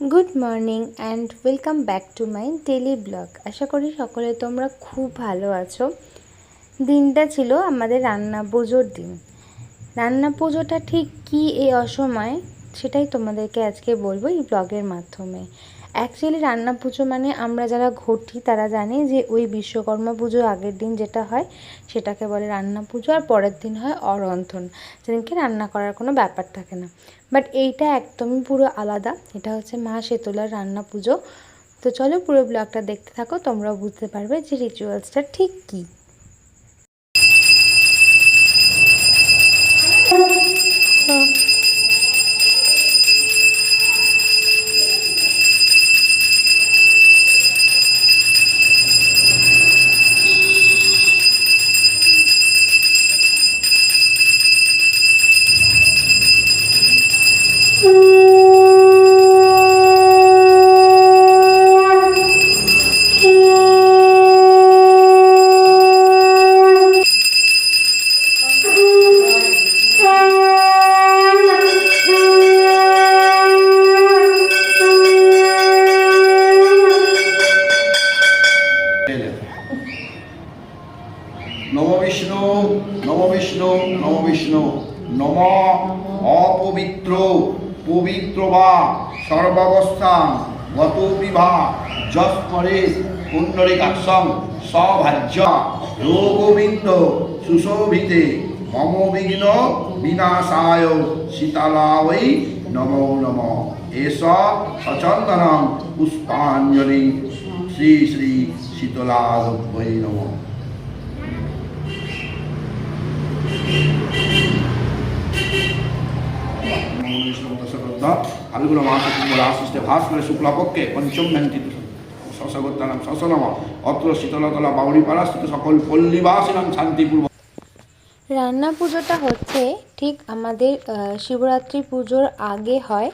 Good morning and welcome back to my daily blog আশা করি সকলে তোমরা খুব ভালো আছো। দিনটা ছিল আমাদের রান্না পুজোর দিন। রান্না পুজোটা ঠিক কি এই অসময় সেটাই তোমাদেরকে আজকে বলব এই ব্লগের মাধ্যমে। অ্যাকচুয়ালি রান্না পুজো মানে আমরা যারা ঘটি, তারা জানি যে ওই বিশ্বকর্মা পুজো আগের দিন যেটা হয়, সেটাকে বলে রান্না পুজো আর পরের দিন হয় অরন্ধন সেদিনকে রান্না করার কোনো ব্যাপার থাকে না। বাট এইটা একদমই পুরো আলাদা। এটা হচ্ছে মা শেতলার রান্না পুজো। তো চলো পুরো ব্লগটা দেখতে থাকো, তোমরাও বুঝতে পারবে যে রিচুয়ালসটা ঠিক কী। বিষ্ণু নম বিষ্ণু নম বিষ্ণু নম অপবিত্র, পবিত্র বা সর্বাবস্থা গত বিভা যশ করে পুণ্ডরিকাক্ষম সভাজ্য। রোগবিন্দ সুশোভিতে মম বিঘ্ন বিনাশায় শীতলাবৈ নমো নম। এস সচন্দনম পুষ্পাঞ্জলি। শ্রী শ্রী শীতলাভৈ নমঃ। ফাল্গুন মাস শুক্লাশিষ্টে ভাস্কর শুক্লাপক্ষে পঞ্চম অত্র শীতলতলা বাউরিপাড়াস্থিত সকল শান্তিপূর্ব রান্না পুজোটা হচ্ছে ঠিক আমাদের শিবরাত্রি পুজোর আগে হয়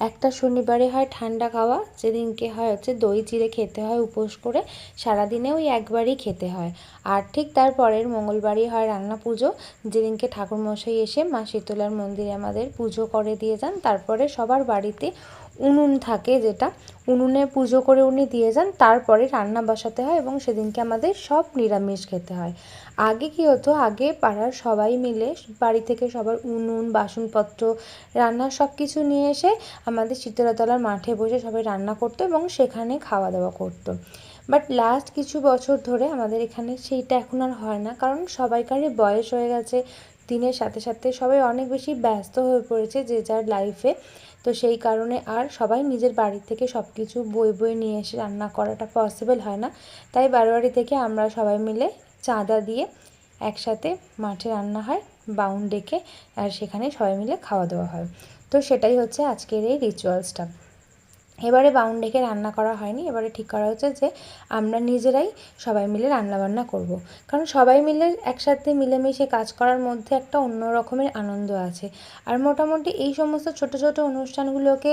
একটা শনিবারে হয় ঠান্ডা খাওয়া, যেদিনকে হয় হচ্ছে দই চিড়ে খেতে হয়, উপোস করে সারাদিনে ওই একবারই খেতে হয়। আর ঠিক তারপরের মঙ্গলবারই হয় রান্না পুজো, যেদিনকে ঠাকুরমশাই এসে মা শীতলার মন্দিরে আমাদের পুজো করে দিয়ে যান, তারপরে সবার বাড়িতে উনুন থাকে যেটা, উনুনে পুজো করে উনি দিয়ে যান, তারপরে রান্না বসাতে হয় এবং সেদিনকে আমাদের সব নিরামিষ খেতে হয়। আগে কি হতো, আগে পাড়ার সবাই মিলে, বাড়ি থেকে সবার উনুন, বাসনপত্র রান্নার সব কিছু নিয়ে এসে আমাদের শীতলাতলার মাঠে বসে সবাই রান্না করতো এবং সেখানে খাওয়া দাওয়া করতো। বাট লাস্ট কিছু বছর ধরে আমাদের এখানে সেইটা এখন আর হয় না, কারণ সবাইকারই বয়স হয়ে গেছে। দিনের সাথে সাথে সবাই অনেক বেশি ব্যস্ত হয়ে পড়েছে যে যার লাইফে তো সেই কারণে আর সবাই নিজের বাড়ি থেকে সব কিছু বই বই নিয়ে এসে রান্না করাটা পসিবল হয় না। তাই বারোয়ারি থেকে আমরা সবাই মিলে চাঁদা দিয়ে একসাথে মাঠে রান্না হয়, বাউন ডেকে, আর সেখানে সবাই মিলে খাওয়া দাওয়া হয়। তো সেটাই হচ্ছে আজকের এই রিচুয়ালসটা এবারে বাউন ডেকে রান্না করা হয়নি, এবারে ঠিক করা হচ্ছে যে আমরা নিজেরাই সবাই মিলে রান্না বান্না করব। কারণ সবাই মিলে একসাথে মিলেমিশে কাজ করার মধ্যে একটা অন্য রকমের আনন্দ আছে। আর মোটামুটি এই সমস্ত ছোট ছোট অনুষ্ঠানগুলোকে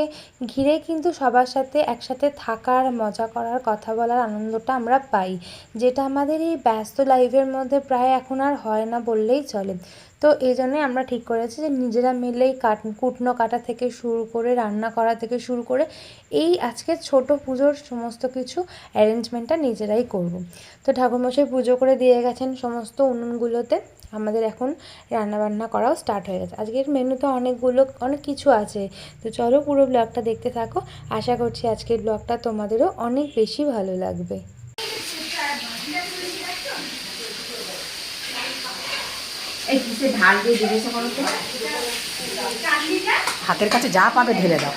ঘিরে কিন্তু সবার সাথে একসাথে থাকার, মজা করার, কথা বলার আনন্দটা আমরা পাই। যেটা আমাদের এই ব্যস্ত লাইফের মধ্যে প্রায় এখন আর হয় না বললেই চলে। তো এই জন্যই আমরা ঠিক করেছি যে নিজেরা মিলেই কাট, কুটনো কাটা থেকে শুরু করে, রান্না করা থেকে শুরু করে এই আজকে ছোট পুজোর সমস্ত কিছু অ্যারেঞ্জমেন্টটা নিজেরাই করব। তো ঠাকুরমশাই পুজো করে দিয়ে গেছেন সমস্ত উনুনগুলোতে। আমাদের এখন রান্নাবান্না করাও স্টার্ট হয়ে গেছে। আজকের মেনুতে অনেকগুলো, অনেক কিছু আছে। তো চলো পুরো ব্লগটা দেখতে থাকো। আশা করছি আজকের ব্লগটা তোমাদেরও অনেক বেশি ভালো লাগবে। এই কিসে ঢাল দিয়ে জিজ্ঞাসা করো তো। হাতের কাছে যা পাবে ঢেলে দাও।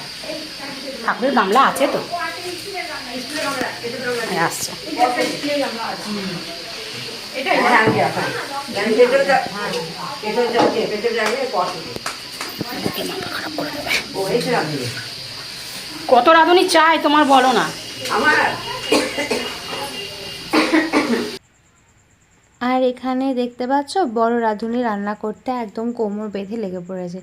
ঠাকুরের গামলা আছে তো? হ্যাঁ, আসছে। কত রাঁধুনি চাই তোমার বলো না। আর এখানে দেখতে পাচ্ছ, বড় রাঁধুনি রান্না করতে একদম কোমর বেঁধে লেগে পড়েছে।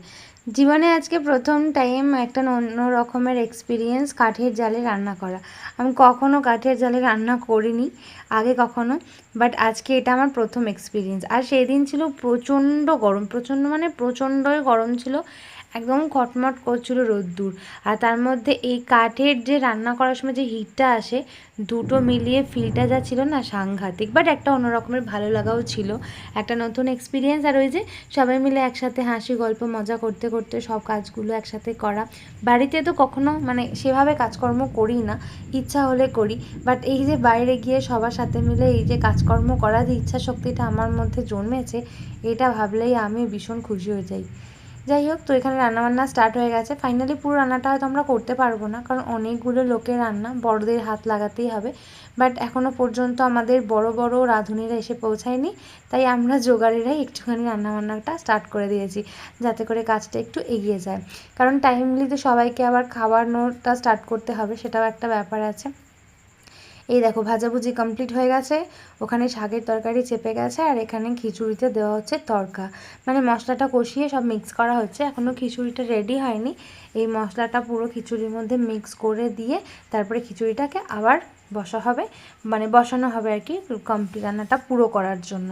জীবনে আজকে প্রথম টাইম একটা অন্য রকমের এক্সপিরিয়েন্স কাঠের জালে রান্না করা। আমি কখনো কাঠের জালে রান্না করিনি, আগে কখনো বাট আজকে এটা আমার প্রথম এক্সপিরিয়েন্স আর সেই দিন ছিল প্রচণ্ড গরম, প্রচণ্ড মানে প্রচণ্ডই গরম ছিল। একদম খটমট করছিল রোদ্দুর। আর তার মধ্যে এই কাঠের যে রান্না করার সময় যে হিটটা আসে, দুটো মিলিয়ে ফিলটা যা ছিল না সাংঘাতিক বাট একটা অন্য রকমের ভালো লাগাও ছিল। একটা নতুন এক্সপিরিয়েন্স আর ওই যে সবাই মিলে একসাথে হাসি, গল্প, মজা করতে করতে সব কাজগুলো একসাথে করা। বাড়িতে তো কখনো মানে সেভাবে কাজকর্ম করি না, ইচ্ছা হলে করি বাট এই যে বাইরে গিয়ে সবার সাথে মিলে এই যে কাজকর্ম করার যে ইচ্ছা শক্তিটা আমার মধ্যে জন্মেছে, এটা ভাবলেই আমি ভীষণ খুশি হয়ে যাই। যাই হোক, তো এখানে রান্নাবান্না স্টার্ট হয়ে গেছে। ফাইনালি পুরো রান্নাটা হয়তো আমরা করতে পারব না, কারণ অনেকগুলো লোকের রান্না, বড়দের হাত লাগাতেই হবে। বাট এখনও পর্যন্ত আমাদের বড় বড় রাঁধুনিরা এসে পৌঁছায়নি, তাই আমরা জোগাড়িরাই একটুখানি রান্নাবান্নাটা স্টার্ট করে দিয়েছি, যাতে করে কাজটা একটু এগিয়ে যায়। কারণ টাইমলি তো সবাইকে আবার খাওয়ানোটা স্টার্ট করতে হবে, সেটাও একটা ব্যাপার আছে। এই দেখো ভাজাভুজি কমপ্লিট হয়ে গেছে। ওখানে শাকের তরকারি চেপে গেছে আর এখানে খিচুড়িতে দেওয়া হচ্ছে তরকা। মানে মশলাটা কষিয়ে সব মিক্স করা হচ্ছে। এখনও খিচুড়িটা রেডি হয়নি। এই মশলাটা পুরো খিচুড়ির মধ্যে মিক্স করে দিয়ে তারপরে খিচুড়িটাকে আবার বসা হবে। মানে বসানো হবে আর কি কমপ্লিট রান্নাটা পুরো করার জন্য।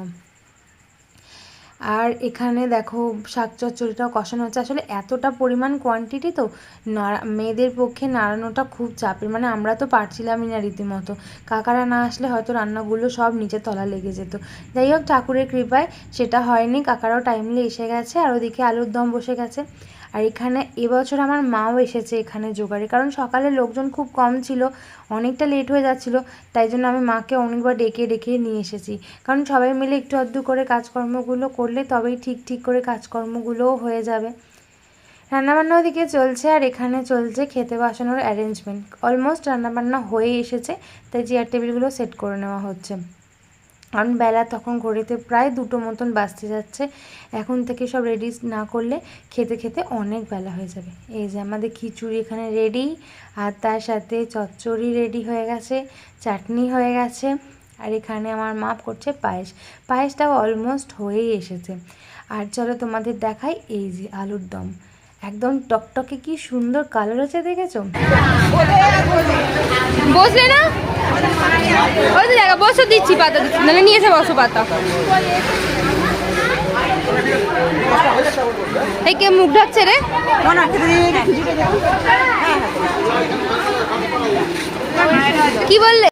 আর এখানে দেখো শাক চচ্চড়িটাও কষানো হচ্ছে। আসলে এতটা পরিমাণ কোয়ান্টিটি তো মেয়েদের পক্ষে নাড়ানোটা খুব চাপের। মানে আমরা তো পারছিলামই না রীতিমতো। কাকারা না আসলে হয়তো রান্নাগুলো সব নিচে তলা লেগে যেত। যাই হোক, ঠাকুরের কৃপায় সেটা হয়নি। কাকারাও টাইমলি এসে গেছে আর ওদিকে আলুর দম বসে গেছে। আর এখানে এবছর আমার মাও এসেছে এখানে জোগাড়ে। কারণ সকালে লোকজন খুব কম ছিল, অনেকটা লেট হয়ে যাচ্ছিল, তাই জন্য আমি মাকে অনেকবার ডেকে ডেকে নিয়ে এসেছি। কারণ সবাই মিলে একটু আধটু করে কাজকর্মগুলো করলে তবেই ঠিক ঠিক করে কাজকর্মগুলোও হয়ে যাবে। রান্নাবান্না ওদিকে চলছে আর এখানে চলছে খেতে বসানোর অ্যারেঞ্জমেন্ট অলমোস্ট রান্নাবান্না হয়ে এসেছে, তাই চেয়ার টেবিলগুলো সেট করে নেওয়া হচ্ছে। কারণ বেলা তখন ঘড়িতে প্রায় দুটো মতন বাঁচতে যাচ্ছে। এখন থেকে সব রেডি না করলে খেতে খেতে অনেক বেলা হয়ে যাবে। এই যে আমাদের খিচুড়ি এখানে রেডি আর তার সাথে চচ্চড়ি রেডি হয়ে গেছে চাটনি হয়ে গেছে আর এখানে আমার মাপ করছে পায়েস। পায়েসটাও অলমোস্ট হয়েই এসেছে। আর চলো তোমাদের দেখাই এই যে আলুর দম। একদম টকটকে কি সুন্দর কালার হচ্ছে দেখেছ? বসলে না? ওই তো জায়গা বসে দিচ্ছি পাতা দিচ্ছি নাহলে নিয়ে এসে বসো পাতা। এই কে মুখ ঢাকছে রে? কি বললে?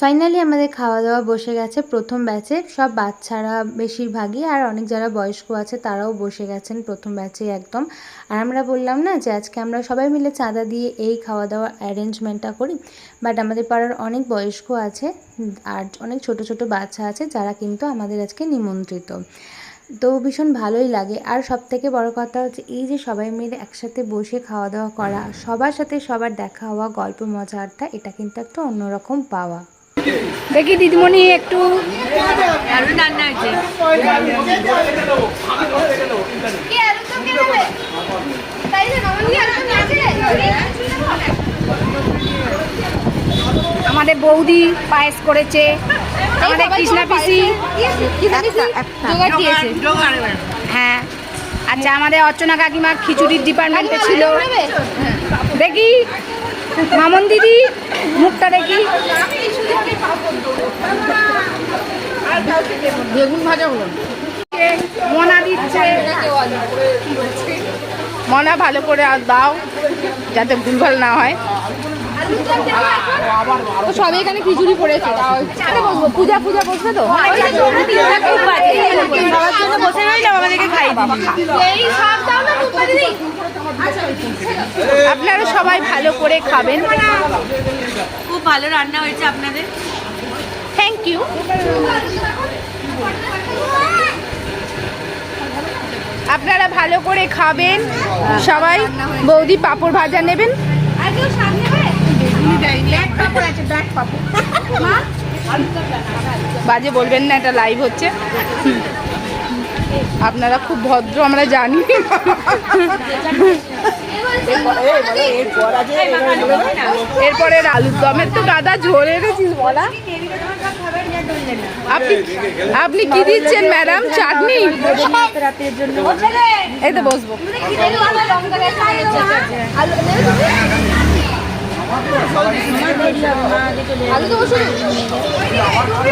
ফাইনালি আমাদের খাওয়া দাওয়া বসে গেছে প্রথম ব্যাচে সব বাচ্চারা বেশিরভাগই, আর অনেক যারা বয়স্ক আছে, তারাও বসে গেছেন প্রথম ব্যাচে একদম। আর আমরা বললাম না যে, আজকে আমরা সবাই মিলে চাঁদা দিয়ে এই খাওয়া দাওয়ার অ্যারেঞ্জমেন্টটা করি। বাট আমাদের পাড়ার অনেক বয়স্ক আছে, আর অনেক ছোট ছোট বাচ্চা আছে, যারা কিন্তু আমাদের আজকে নিমন্ত্রিত। তো ভীষণ ভালোই লাগে। আর সব থেকে বড় কথা হচ্ছে, এই যে সবাই মিলে একসাথে বসে খাওয়া দাওয়া করা, সবার সাথে সবার দেখা হওয়া গল্প মজা আড্ডা এটা কিন্তু একটা অন্যরকম পাওয়া। দেখি দিদিমণি একটু রান্না হয়েছে আমাদের বৌদি পায়েস করেছে আমাদের কৃষ্ণা পিসি। হ্যাঁ। আচ্ছা আমাদের অর্চনা কাকিমা খিচুড়ির ডিপার্টমেন্টে ছিল। দেখি মামন দিদি মুখটা দেখি। বেগুন ভাজা হলো। মনা দিচ্ছে। মনা ভালো করে আর দাও যাতে ভুলভাল না হয়। তো সবাই এখানে খিচুড়ি পড়েছে বসবো পূজা পূজা বসবে তো? সবার জন্য বসে রইলাম আমাদেরকে খাই আপনারা সবাই ভালো করে খাবেন। খুব ভালো রান্না হয়েছে আপনাদের। থ্যাংক ইউ আপনারা ভালো করে খাবেন। সবাই বৌদি পাঁপড় ভাজা নেবেন। বাজে বলবেন না, এটা লাইভ হচ্ছে। আপনারা খুব ভদ্র, আমরা জানি। এরপরে আলুর দমের তো গাদা ঝরে রেছিস বলা। আপনি আপনি কি দিচ্ছেন ম্যাডাম চাটনি? এই তো বসবো।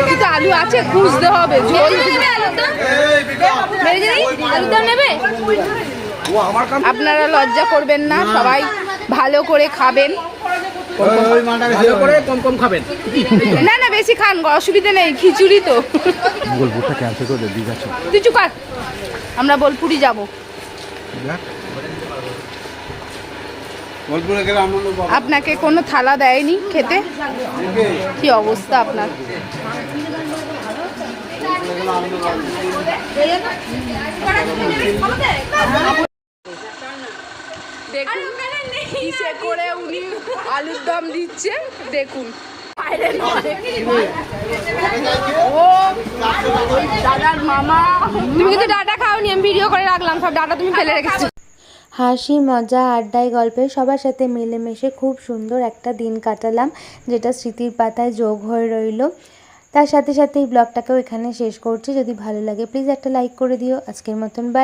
কিন্তু আলু আছে খুঁজতে হবে নেবে? আপনারা লজ্জা করবেন না সবাই ভালো করে খাবেন। ভালো করে কম কম খাবেন। না না বেশি খান অসুবিধা নেই খিচুড়ি তো। বোলপুরটা ক্যান্সেল করে তুই চুকার আমরা বোলপুরি যাব বোলপুরে গেলে আনন্দ পাবো আপনাকে কোনো থালা দেয়নি খেতে? কি অবস্থা আপনার? দেখুন কিসে করে উনি আলুর দম দিচ্ছে দেখুন। ও দাদার মামা। তুমি কিন্তু ডাটা খাওনি আমি ভিডিও করে রাখলাম সব ডাটা তুমি ফেলে রেখেছো। হাসি, মজা, আড্ডায়, গল্পে সবার সাথে মিলেমিশে খুব সুন্দর একটা দিন কাটালাম, যেটা স্মৃতির পাতায় যোগ হয়ে রইল। তার সাথে সাথে এই ব্লগটাকেও এখানে শেষ করছি। যদি ভালো লাগে প্লিজ একটা লাইক করে দিও। আজকের মতন বাই